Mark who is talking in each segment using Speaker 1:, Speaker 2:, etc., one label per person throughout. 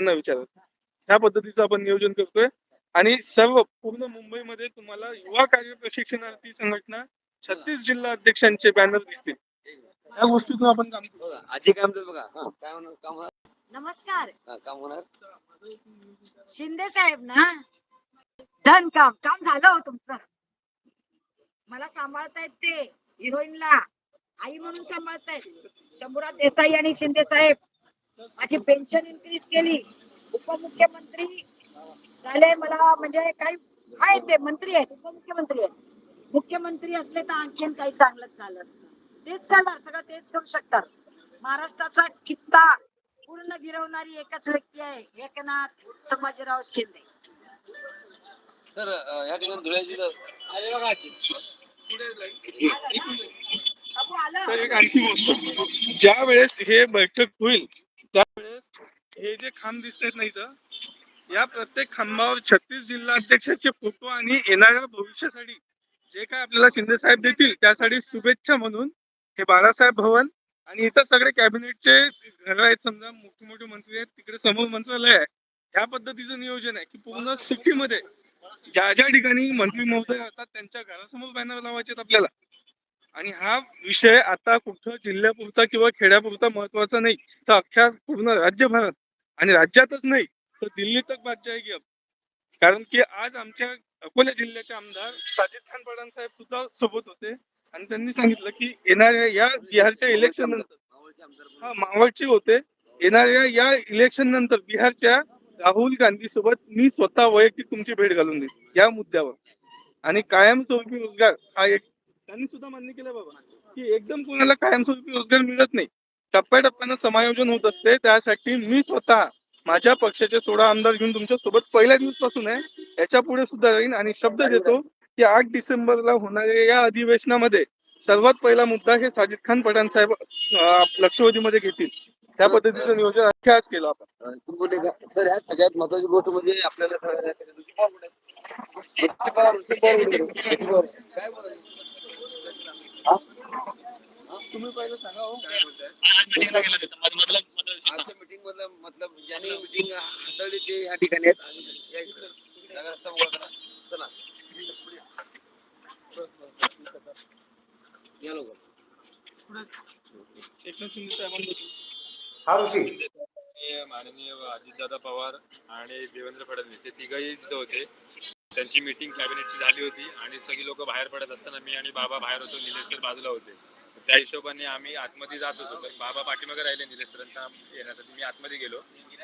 Speaker 1: त्यांना विचारत. ह्या पद्धतीचं आपण नियोजन करतोय. आणि सर्व पूर्ण मुंबईमध्ये तुम्हाला युवा कार्य प्रशिक्षणार्थी संघटना छत्तीस जिल्हा अध्यक्षांचे बॅनर दिसतील. या गोष्टीतून आपण काम करू.
Speaker 2: काय म्हणतात बघा हा, काय होणार काम होणार
Speaker 3: नमस्कार.
Speaker 2: हा, काम होणार
Speaker 3: शिंदे साहेब ना? धन काम काम झालं हो तुमचं. मला सांभाळतायत ते हिरोईनला. आई म्हणून सांभाळतायत. शंभूराज देसाई आणि शिंदे साहेब. माझी पेन्शन इन्क्रीज केली. उपमुख्यमंत्री झाले मला म्हणजे काही आहेत ते मंत्री आहेत उपमुख्यमंत्री आहेत. मुख्यमंत्री असले तर आणखीन काही चांगलंच झालं असतं. तेच करणार सगळं तेच करू शकतात. महाराष्ट्राचा कित्ता पूर्ण गिरवणारी एकच व्यक्ती आहे एकनाथ संभाजीराव शिंदे.
Speaker 2: तर अं, या ठिकाणी धुळे
Speaker 1: आणखी गोष्ट. ज्या वेळेस हे बैठक होईल हे जे खांब दिसत नाही तर इथं या प्रत्येक खांबावर छत्तीस जिल्हा अध्यक्षाचे फोटो आणि येणाऱ्या भविष्यासाठी जे काय आपल्याला शिंदे साहेब देतील त्यासाठी शुभेच्छा म्हणून हे बाळासाहेब भवन आणि इथं सगळे कॅबिनेटचे घर आहेत समजा मोठे मोठे मंत्री आहेत तिकडे समोर मंत्रालय आहे. ह्या पद्धतीचं नियोजन आहे की पूर्ण सिटीमध्ये ज्या ज्या ठिकाणी मंत्री महोदय राहतात त्यांच्या घरासमोर बॅनर लावायचे आपल्याला. आणि हा विषय आता कुठं जिल्ह्यापुरता किंवा खेड्यापुरता महत्त्वाचा नाही तर अख्ख्या पूर्ण राज्यभरात आणि राज्यातच नाही तर दिल्ली तक बात जाएगी अब. कारण की आज आमच्या अकोला जिल्ह्याचे आमदार साजिद खान पठाण साहेब सुद्धा सोबत होते. आणि त्यांनी सांगितलं की येणाऱ्या या बिहारच्या इलेक्शन नंतर
Speaker 2: मावळचे
Speaker 1: हा मावळचे होते. येणाऱ्या या इलेक्शन नंतर बिहारच्या राहुल गांधी सोबत मी स्वतः वैयक्तिक तुमची भेट घालून देईन या मुद्द्यावर. आणि कायमस्वरूपी रोजगार हा एक त्यांनी सुद्धा मान्य केलं बाबा की एकदम कोणाला कायमस्वरूपी रोजगार मिळत नाही. टप्प्याटप्प्यानं समायोजन होत असते. त्यासाठी मी स्वतः माझ्या पक्षाचे सोळा आमदार घेऊन तुमच्यासोबत पहिल्या दिवसापासून आहे. याच्यापुढे सुद्धा राहीन आणि शब्द देतो की आठ डिसेंबरला होणाऱ्या या अधिवेशनामध्ये सर्वात पहिला मुद्दा हे साजिद खान पठाण साहेब लक्षवेधीमध्ये घेतील. त्या पद्धतीचं नियोजन अख्ख्या आज केलं आपण?
Speaker 2: सर यात सगळ्यात महत्वाची गोष्ट म्हणजे आपल्याला सगळ्यात जास्त ऋषी पवार कुठे आहेत? ऋषी पवार, ऋषी पवार कुठे आहेत? ऋषी पवार. काय बोलायचं? हा?
Speaker 1: तुम्ही पहिलं सांगा हो.
Speaker 2: आजच्या मीटिंग मधलं मतलब ज्यांनी मीटिंग हाताळली ते या ठिकाणी आहेत. आणि या इकडे. जागा रस्ता मोकळा करा. चला. या लोक
Speaker 1: एकनाथ शिंदे साहेबांबद्दल
Speaker 4: हा ऋषी.
Speaker 5: माननीय माननीय अजितदादा पवार आणि देवेंद्र फडणवीस हे तिघही तिथं होते. त्यांची मीटिंग कॅबिनेटची झाली होती आणि सगळी लोक बाहेर पडत असताना मी आणि बाबा बाहेर होतो. निलेश सर बाजूला होते. त्या हिशोबाने आम्ही आतमध्ये जात होतो. पण बाबा पाठीमागे राहिले निलेश सरांना येण्यासाठी. मी आतमध्ये गेलो.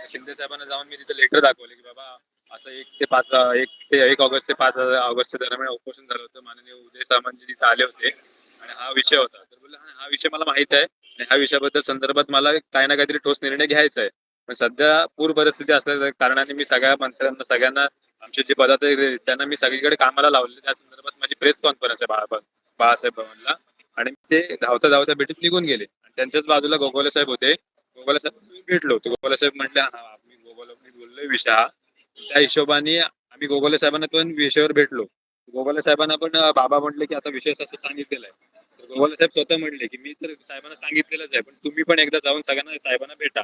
Speaker 5: शिंदे साहेबांना जाऊन मी तिथे लेटर दाखवले की बाबा असं एक ते पाच एक ते एक ऑगस्ट ते पाच ऑगस्टच्या दरम्यान उपोषण झालं होतं. माननीय उदय सामंतजी तिथे आले होते. आणि हा विषय होता. तर बोलले "हा- विषय मला माहीत आहे. आणि ह्या विषयाबद्दल संदर्भात मला काही ना काहीतरी ठोस निर्णय घ्यायचा आहे. पण सध्या पूर परिस्थिती असल्याच्या कारणाने मी सगळ्या मंत्र्यांना सगळ्यांना आमचे जे पदाधिकारी त्यांना मी सगळीकडे कामाला लावले त्या संदर्भात माझी प्रेस कॉन्फरन्स आहे बाळा बाळासाहेब भवनला. आणि ते धावता धावता भेटीत निघून गेले. आणि त्यांच्याच बाजूला गोगोले साहेब होते. गोगोले साहेब भेटलो होतो. गोगोले साहेब म्हटले हा मी गोगोले मी बोललोय विषय हा त्या हिशोबाने आम्ही गोगोले साहेबांना पण विषयावर भेटलो. गोगोले साहेबांना पण बाबा म्हटले की आता विषय असं सांगितलेला आहे. गोगोले साहेब स्वतः म्हटले की मी तर साहेबांना सांगितलेलंच आहे पण तुम्ही पण एकदा जाऊन सगळ्यांना साहेबांना भेटा.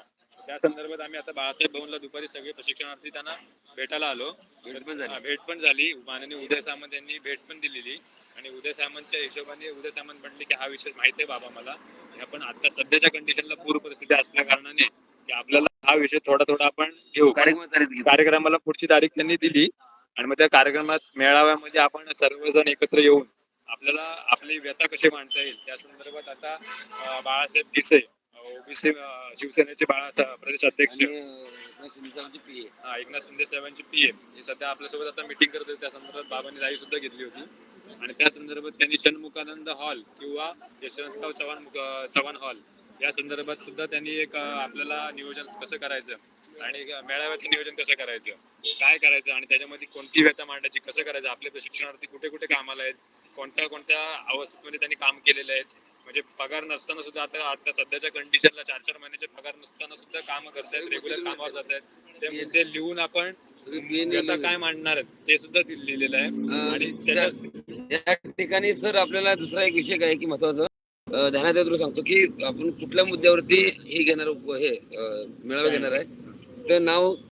Speaker 5: त्या संदर्भात आम्ही आता बाळासाहेब भवनला दुपारी सगळे प्रशिक्षणार्थी त्यांना भेटायला आलो.
Speaker 2: भेट पण झाली.
Speaker 5: भेट पण झाली. माननीय उदय सामंत यांनी भेट पण दिलेली. आणि उदय सामंतच्या हिशोबाने उदय सामंत म्हटले की हा विषय माहिती आहे बाबा मला. आपण आता सध्याच्या कंडिशनला पूर परिस्थिती असल्या कारणाने की आपल्याला हा विषय थोडा थोडा आपण घेऊ. कार्यक्रमाला पुढची तारीख त्यांनी दिली आणि मग त्या कार्यक्रमात मेळाव्यामध्ये आपण सर्वजण एकत्र येऊन आपल्याला आपली व्यथा कशी मांडता येईल त्या संदर्भात आता बाळासाहेब गिसे ओबीसी शिवसेनेचे बाळासाहेब प्रदेश अध्यक्ष.
Speaker 2: एकनाथ शिंदे साहेबांची.
Speaker 5: हा, पीएम हे सध्या आपल्यासोबत आता मिटिंग करत त्या संदर्भात बाबांनी राही सुद्धा घेतली होती. आणि त्या संदर्भात त्यांनी षण्मुखानंद हॉल किंवा यशवंतराव चव्हाण चव्हाण हॉल या संदर्भात सुद्धा त्यांनी एक आपल्याला नियोजन कसं करायचं आणि मेळाव्याचं नियोजन कसं करायचं काय करायचं आणि त्याच्यामध्ये कोणती व्यथा मांडायची कसं करायचं आपले प्रशिक्षणार्थी कुठे कुठे कामाला आहेत कोणत्या कोणत्या अवस्थेमध्ये त्यांनी काम केलेले आहेत म्हणजे पगार नसताना सुद्धा आता आता सध्याच्या कंडिशनला चार चार महिन्याचे पगार नसताना सुद्धा काम करतायत रेग्युलर कामावर जात आहेत ते मुद्दे लिहून आपण व्यथा काय मांडणार आहेत ते सुद्धा लिहिलेलं आहे. आणि त्याच्या
Speaker 2: या ठिकाणी सर आपल्याला दुसरा एक विषय काय की महत्वाचं ध्यानात येतो सांगतो की आपण कुठल्या मुद्द्यावरती हे घेणार हे मेळावा घेणार आहे. नाव